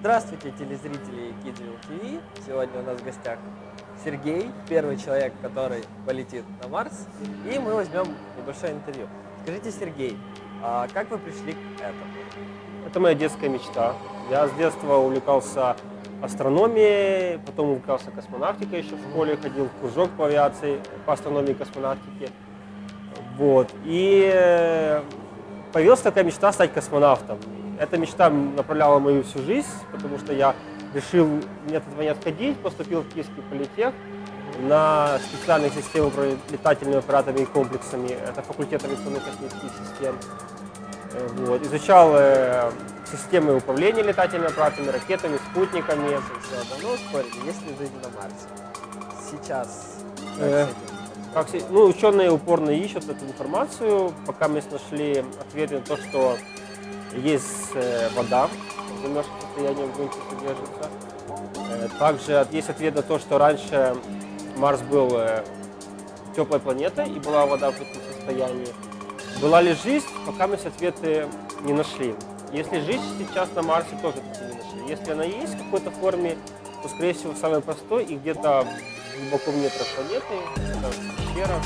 Здравствуйте, телезрители Kidsville TV. Сегодня у нас в гостях Сергей, первый человек, который полетит на Марс. И мы возьмем небольшое интервью. Скажите, Сергей, а как вы пришли к этому? Это моя детская мечта. Я с детства увлекался астрономией, потом увлекался космонавтикой еще в школе, ходил в кружок по авиации, по астрономии и космонавтике. Вот. И э, появилась такая мечта стать космонавтом. Эта мечта направляла мою всю жизнь, потому что я решил мне от этого не отходить, поступил в Киевский политех на специальных систем управления летательными аппаратами и комплексами. Это факультет авиационных космических систем. Э, Вот. Изучал э, системы управления летательными аппаратами, ракетами, спутниками. Все, давно спорили, есть ли жизнь на Марсе? Сейчас. Э? Как, ну, ученые упорно ищут эту информацию, пока мы нашли ответы на то, что есть э, вода в замерзшем состоянии в грунте содержится. Э, также есть ответ на то, что раньше Марс был э, теплой планетой и была вода в этом состоянии. Была ли жизнь, пока мы эти ответы не нашли. Если жизнь сейчас на Марсе, тоже не нашли. Если она есть в какой-то форме, то, скорее всего, самой простой и где-то глубоко в недрах планеты, в пещерах,